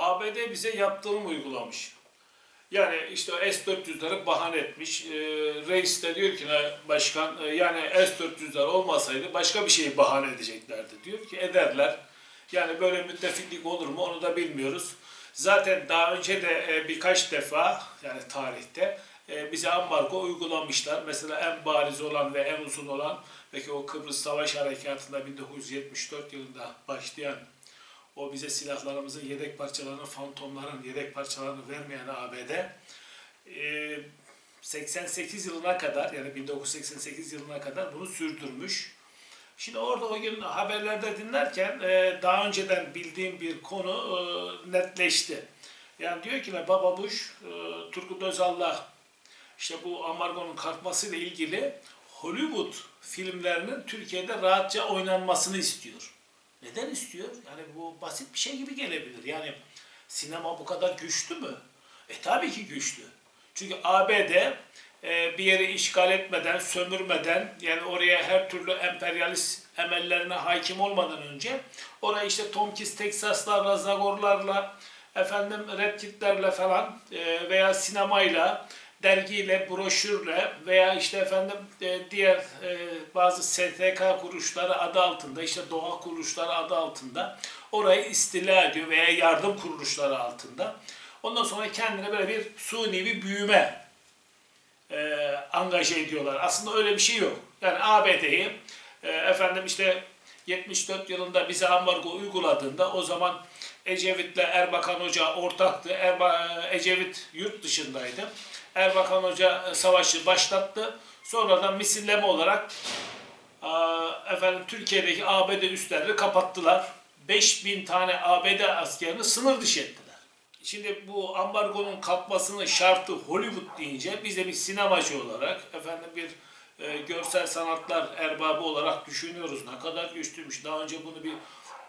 ABD bize yaptırım uygulamış. Yani işte S-400'leri bahane etmiş. Ee, reis de diyor ki başkan e, yani S-400'ler olmasaydı başka bir şeyi bahane edeceklerdi. Diyor ki ederler. Yani böyle müttefiklik olur mu onu da bilmiyoruz. Zaten daha önce de e, birkaç defa yani tarihte e, bize ambargo uygulamışlar. Mesela en bariz olan ve en uzun olan belki o Kıbrıs Savaş Harekatı'nda 1974 yılında başlayan o bize silahlarımızın yedek parçalarını, fantomların yedek parçalarını vermeyen ABD e, 88 yılına kadar yani 1988 yılına kadar bunu sürdürmüş. Şimdi orada o gün haberlerde dinlerken e, daha önceden bildiğim bir konu e, netleşti. Yani diyor ki Baba Bush, e, Turgut Özal'la işte bu ambargonun kalkmasıyla ilgili Hollywood filmlerinin Türkiye'de rahatça oynanmasını istiyor. Neden istiyor? Yani bu basit bir şey gibi gelebilir. Yani sinema bu kadar güçlü mü? E tabii ki güçlü. Çünkü ABD e, bir yeri işgal etmeden, sömürmeden yani oraya her türlü emperyalist emellerine hakim olmadan önce orayı işte Tomkis, Teksaslarla, Zagorlarla, efendim Red Kit'lerle falan e, veya sinemayla, dergiyle, broşürle veya işte efendim e, diğer e, bazı STK kuruluşları adı altında, işte doğa kuruluşları adı altında orayı istila ediyor veya yardım kuruluşları altında. Ondan sonra kendine böyle bir suni bir büyüme e, angaje ediyorlar. Aslında öyle bir şey yok. Yani ABD'yi e, efendim işte 74 yılında bize ambargo uyguladığında o zaman Ecevit'le Erbakan Hoca ortaktı. Erba, Ecevit yurt dışındaydı. Erbakan Hoca e, savaşı başlattı. Sonradan misilleme olarak aa, efendim Türkiye'deki ABD üslerini kapattılar. 5000 tane ABD askerini sınır dışı ettiler. Şimdi bu ambargonun kalkmasının şartı Hollywood deyince biz de bir sinemacı olarak efendim bir e, görsel sanatlar erbabı olarak düşünüyoruz. Ne kadar güçlüymüş. Daha önce bunu bir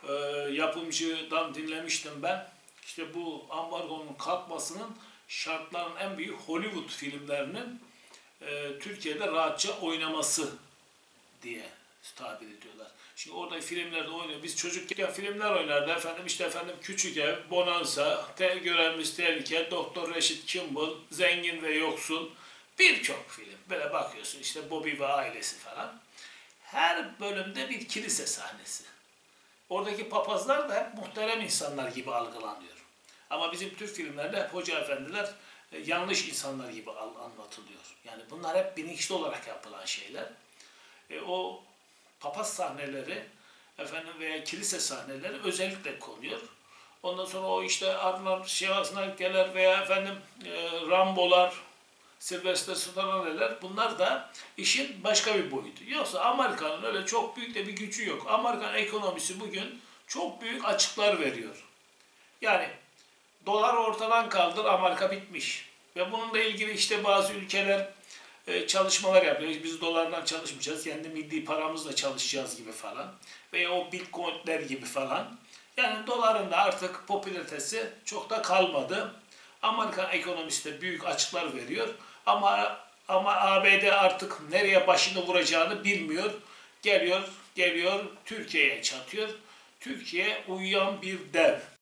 e, yapımcıdan dinlemiştim ben. İşte bu ambargonun kalkmasının şartların en büyük Hollywood filmlerinin e, Türkiye'de rahatça oynaması diye tabir ediyorlar. Şimdi orada filmlerde oynuyor. Biz çocukken filmler oynardı efendim işte efendim Küçük Ev, Bonanza, Te Görevimiz Tehlike, Doktor Reşit Kimball, Zengin ve Yoksul birçok film. Böyle bakıyorsun işte Bobby ve ailesi falan. Her bölümde bir kilise sahnesi. Oradaki papazlar da hep muhterem insanlar gibi algılanıyor. Ama bizim Türk filmlerinde hep hoca efendiler e, yanlış insanlar gibi anlatılıyor. Yani bunlar hep bilinçli olarak yapılan şeyler. E, o papaz sahneleri efendim veya kilise sahneleri özellikle konuyor. Ondan sonra o işte Arnold Schwarzenegger'ler veya efendim e, Rambo'lar, Sylvester Stallone'ler bunlar da işin başka bir boyutu. Yoksa Amerika'nın öyle çok büyük de bir gücü yok. Amerikan ekonomisi bugün çok büyük açıklar veriyor. Yani dolar ortadan kaldır Amerika bitmiş. Ve bununla ilgili işte bazı ülkeler e, çalışmalar yapıyor. Biz dolardan çalışmayacağız. Kendi milli paramızla çalışacağız gibi falan. Veya o bitcoinler gibi falan. Yani doların da artık popülaritesi çok da kalmadı. Amerikan ekonomisi de büyük açıklar veriyor. Ama ama ABD artık nereye başını vuracağını bilmiyor. Geliyor, geliyor Türkiye'ye çatıyor. Türkiye uyuyan bir dev.